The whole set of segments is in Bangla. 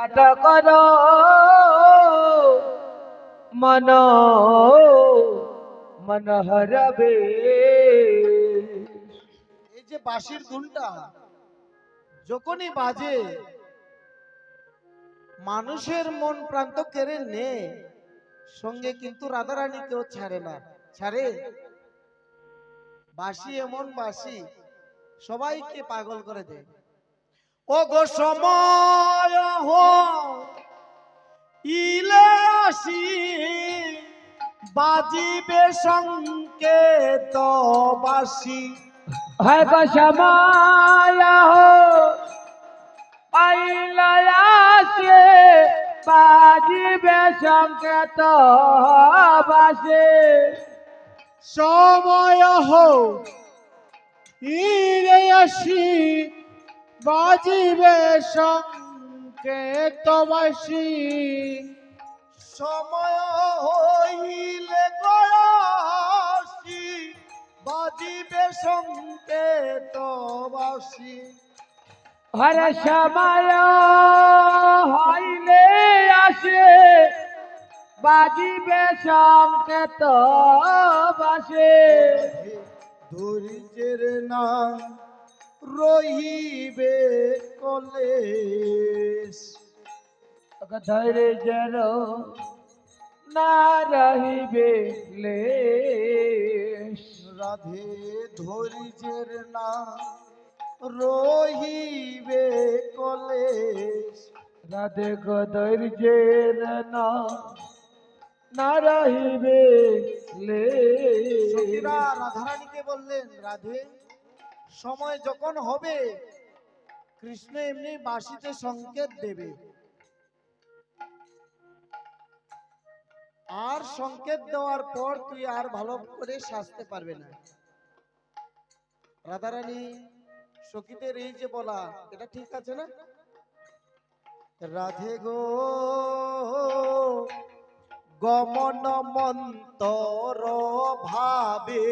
কর। মন মন হরবে। এই যে বাঁশির ধুনটা যখনই বাজে, মানুষের মন প্রান্ত কেড়ে নে, সঙ্গে কিন্তু রাধারানী কেউ ছাড়ে না। ছাড়ে? বাসি এমন বাসি সবাইকে পাগল করে দেয়। ও গো সময় আসি বাজিবে সংকেত বাসি হয় গো সময় আইলাসে বাজিবে সংকেত বাসে সময় হো ইরে আসি বাজিবে সংকেত বাসি সময় হইলে গয়াসি বাজিবে সংকেত বাসি হরে সময় হইলে আসে বাজিবে সংকেত বাসে ধৈর্যের না রহিবে কলেশ। ধৈর্যের না রহিবে রাধে ধৈর্যের না রহিবে কলে রাধে গো ধৈর্যের না না রহিবে লেশ সখীরা রাধারানীকে বললেন রাধে সময় যখন হবে কৃষ্ণ এমনি বাঁশিতে সংকেত দেবে। আর সংকেত দেওয়ার পর তুই আর ভালো করে সাজতে পারবে না। রাধারানী, সখীদের এই যে বলা, এটা ঠিক আছে না? রাধে গো, গমন মন্তর ভাবে,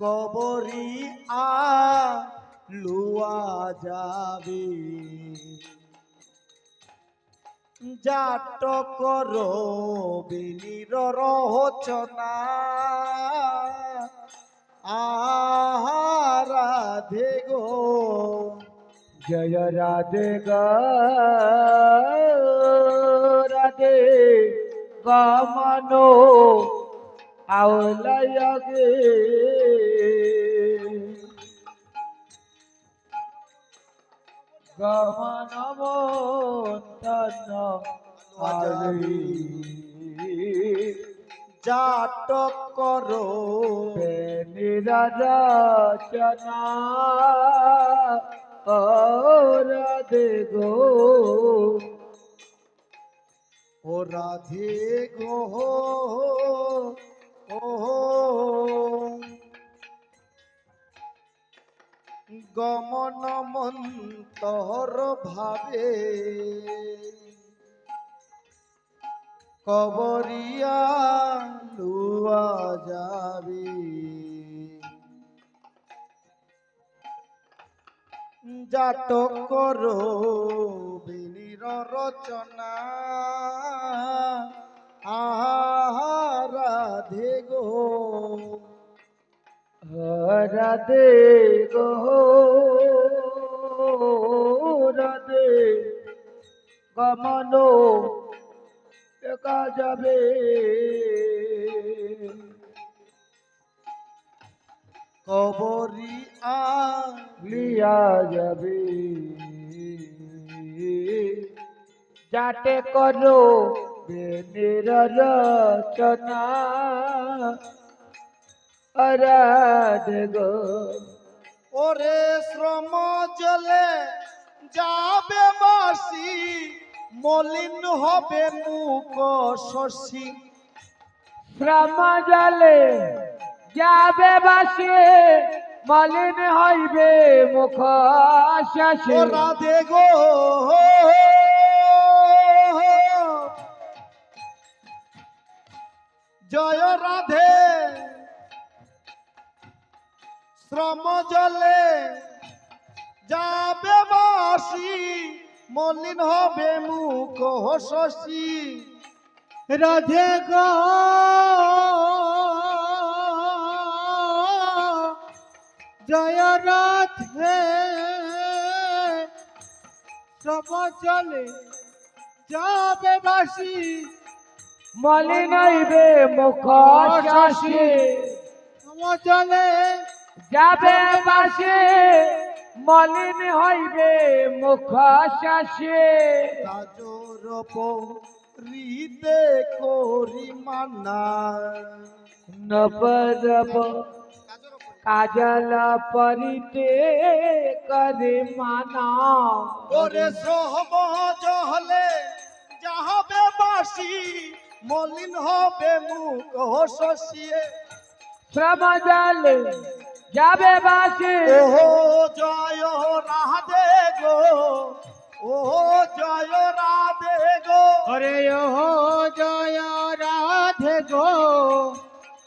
কবরি আ লুয়া যাবে। জাটকর বিনির রচনা। আরাধে গো। জয় রাধে গ। রাধে গমনো আউলয়গে গমন মন্তন আলি জাটকর নিরচনা ও রাধে গো ও রাধে গো ও গমন মন্তর ভাবে। কবরিয়া লুয়া যাবে। জাটক করো বিনির রচনা। আহারাধে গো। রাধে গো রাধে গমন একা যাবে। কবরি আ লিয়া যাবে। যাতে করো বেনের রচনা। রাধে গো। ওরে শ্রম জলে যাবে বাসি মলিন হবে মুখ শশী। শ্রম জলে যাবে বাসে মলিন হইবে মুখ শশী। রাধে গো। জয় রাধে। শ্রম জলে যাবে বাসি, মলিন হবে মুখ শশী রাধে গো। জয় রাধে। সব চলে যাবে বাসি, মলিন হইবে মুখ শশী সব চলে যাবে বাসে মলিন হইবে মুখ শশী কাজর রিতে করি মানা। নবরব কাজল পরিতে করে মানা। ওরে সহজ হলে যাহাবে বাসি মলিন হবে মুখ শশিয়ে। শ্রম জলে যাবে বাসে ও জয় রাধে গো ও জয় রাধে গো। আরে ও জয় রাধে গো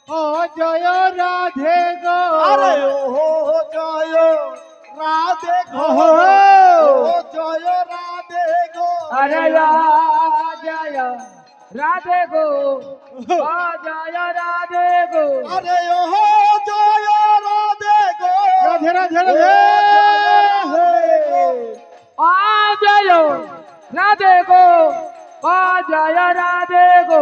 ও জয় রাধে গো। আরে ও জয় রাধে গো ও জয় রাধে গো। আরে জয় রাধে গো ও জয় রাধে গো। আরে ও রাধে রাধে ও রাধে জয় গো।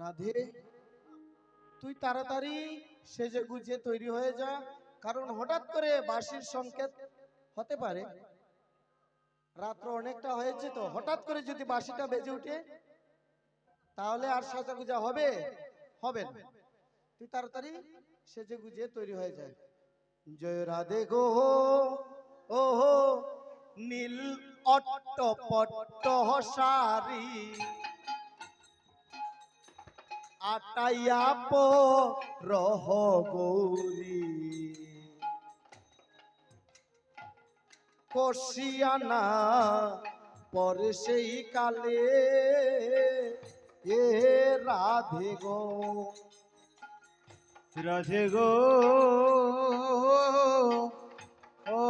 রাধে। তুই তাড়াতাড়ি সেজে গুজে তৈরি হয়ে যা, কারণ হঠাৎ করে বাঁশির সংকেত হতে পারে। রাত্র অনেকটা হয়েছে তো, হঠাৎ করে যদি বাঁশিটা বেজে ওঠে, তাহলে আর সাজা গুজা হবে? হবে না। তুই তাড়াতাড়ি সেজে গুজে তৈরি হয়ে যায় জয় রাধে গো ও নীল অট্ট পট্ট সারি আটাইয়া পো রহ গৌরী। কষিয়ানা পরে সেই কালে এ রাধে গো। রাধে গো, ও,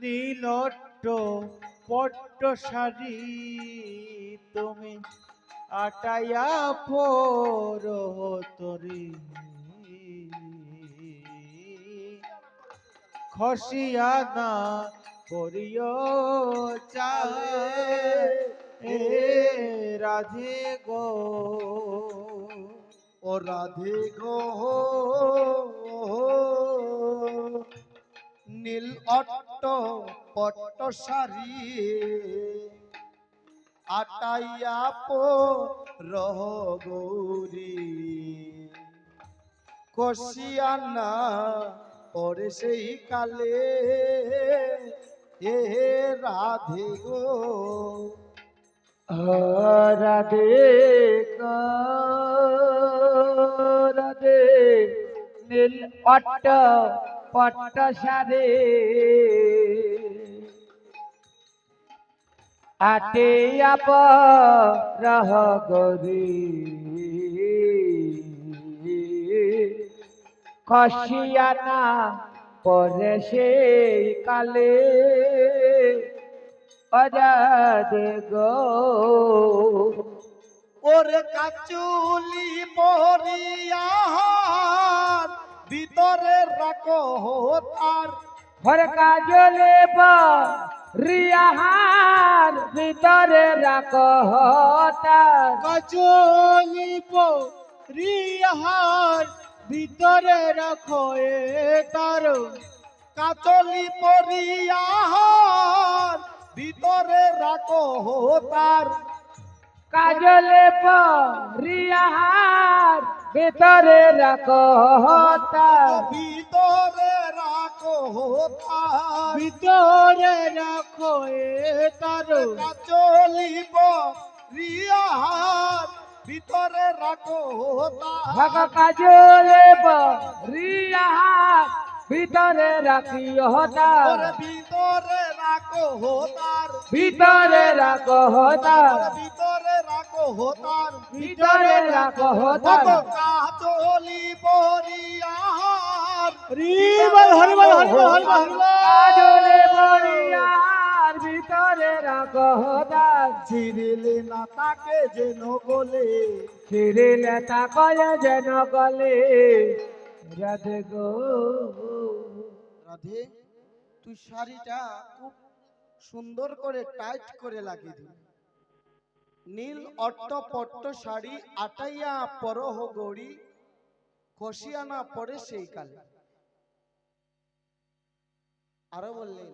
নীলট্ট পট্ট শাড়ি তুমি আটাইয়া পর তরি। খসিয়া না করিও চালে, এ রাধে গো। ও রাধে গো। নীল অট্ট পট্ট সারি আটাইয়া পো রহ গৌরী। কষিয়ানা পরে সেই কালে এ রাধে গো। রাধে রাধে নীল পট্ট পট্ট সারে আটে আপ রহ গরি। খসিয়ানা পরে সেই কালে। অজাদে গো। ওরে কাচুলি পরিয়ার ভিতরে রাখো তার। হরে কাজলে রিয়াহার ভিতরে রাখ তার কচলিপ রিহার ভিতরে রাখো এ তার। কাচলি পরিয়ার ভিতরে রাখো তার। কাজলে পরিয়ার ভিতরে রাখো তার ভিতরে ভিতরে রাখো তারো। চলিব রিয়ার। ভিতরে রাখো ভাগ কাজলে পরিয়ার ভিতরে রাখিও তার। ওরে ভিতরে রাখো তার। ভিতরে রাখো তার। ভিতরে রাখো তার। ভিতরে রাখো তার। চলি বরিয়ার হরিবল হরিবল হরিবল হরিবল। কাজলে পরিয়ার ভিতরে রাখো তার ছিড়িলে না তাকে যেন বলে। ছিড়িলে তাকলে যেন গলে রাধে গো। রাধে তুই শাড়িটা খুব সুন্দর করে টাইট করে লাগিয়ে দিবি নীল অট্ট পট্ট শাড়ি আটাইয়া পরহ গড়ি খসিয়ানা পরে সেই কালে আরও বললেন,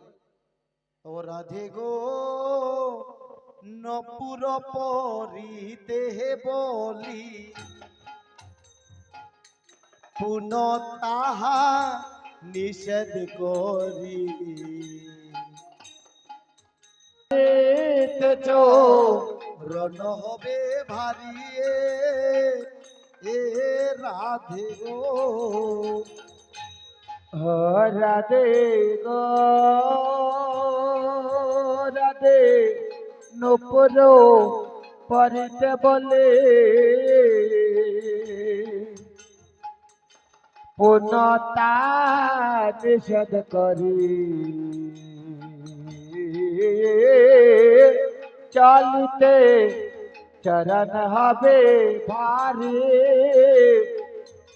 ও রাধে গো, নপুর পরিতে বলি, পুন তাহা নিষেধ করি। রণ হবে ভারিয়ে এ রাধে গো রাধে গো রাধে নপুর পরিতে বলে। পুনতা নিষেধ করি। চলিতে চরণ হবে ভারে।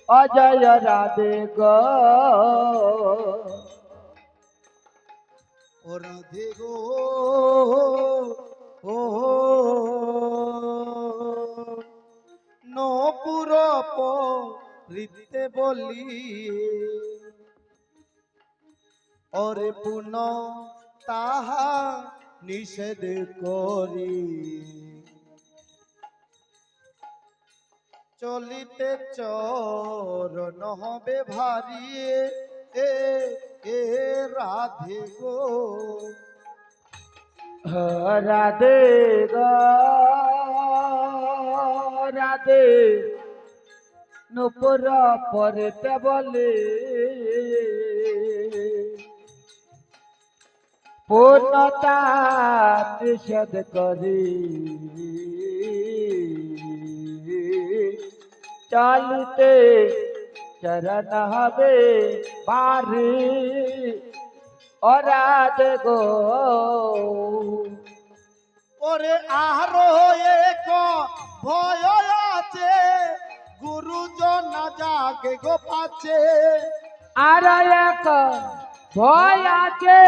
অজয় রাধে গো। ও রাধে গো, ও নপুর পরিতে বলি ওরে পুন তাহা নিষেধ করি। চলিতে চরণ হবে ভারী। এ এ, রাধে গো। রাধে রাধে। নুপুর পরতে বলে। পূর্ণতা নিষেধ করি। চলিতে চরণ হবে বাড়ি। অরাধ গো। ওরে আরও এক ভয় আছে গুরুজন জাগে গো পাছে। আর এক ভয় আছে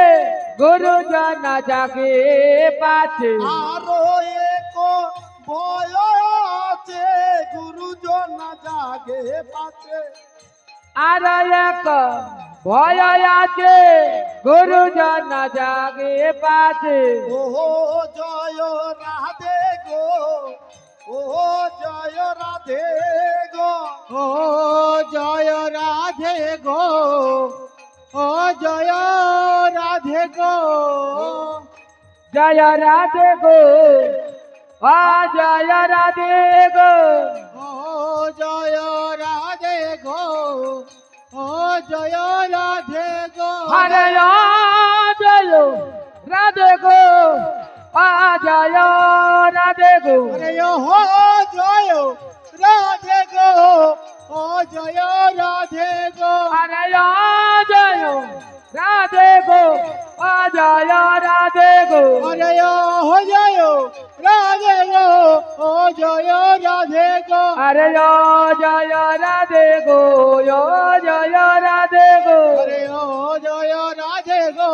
গুরুজন জাগে পাছে। আরও এক ভয় আছে গুরুজন জাগে পাছে। আর এক ভয় আছে গুরুজন জাগে পাছে। ও জয় রাধে গো ও জয় রাধে গো। ও জয় রাধে গো ও জয় রাধে গো। জয় রাধে গো। জয় রাধে গো। ও জয় রাধে গো। ও জয় রাধে গো। হরে জয় রাধে গো। আ জয় রাধে গো। আরে হো জয় রাধে গো। ও জয় রাধে গো। হরে জয় রাধে গো। আ জয় রাধে গো। আরে হো জয় রাধে গো ও জয় রাধে গো। আরে জয় রাধে গো জয় রাধে গো। আরে ও রাধে গো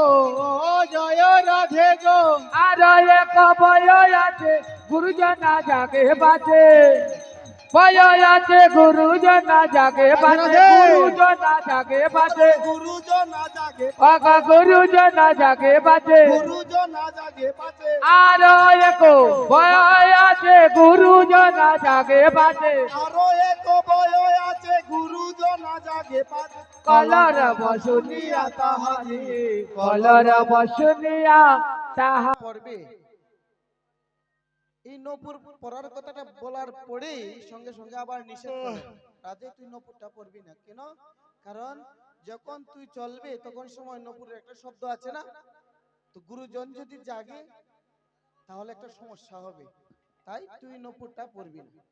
ও জয় রাধে গো। আর এক ভয় আছে গুরুজনা জাগে বাজে আছে গুরুজনা জাগে বাজে গুরুজনা জাগে বাজে গুরুজন জাগে অগা গুরুজনা জাগে বাজে গুরুজন জাগে পাচে আরও এক আছে গুরুজন জাগে পাশে আরও এক বয় আছে গুরুজন জাগে পাচে কলর বসুনিয়া তাহারি কলর বসুনিয়া তাহা পড়বে। এই নপুর পড়ার কথাটা বলার পরেই সঙ্গে সঙ্গে আবার নিষেধ রাজে, তুই নপুরটা পড়বি না। কেন? কারণ যখন তুই চলবে, তখন সময় নপুরের একটা শব্দ আছে না? তো গুরুজন যদি জাগে, তাহলে একটা সমস্যা হবে। তাই তুই নপুরটা পড়বি না।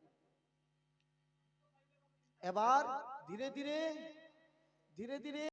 এবার ধীরে ধীরে ধীরে ধীরে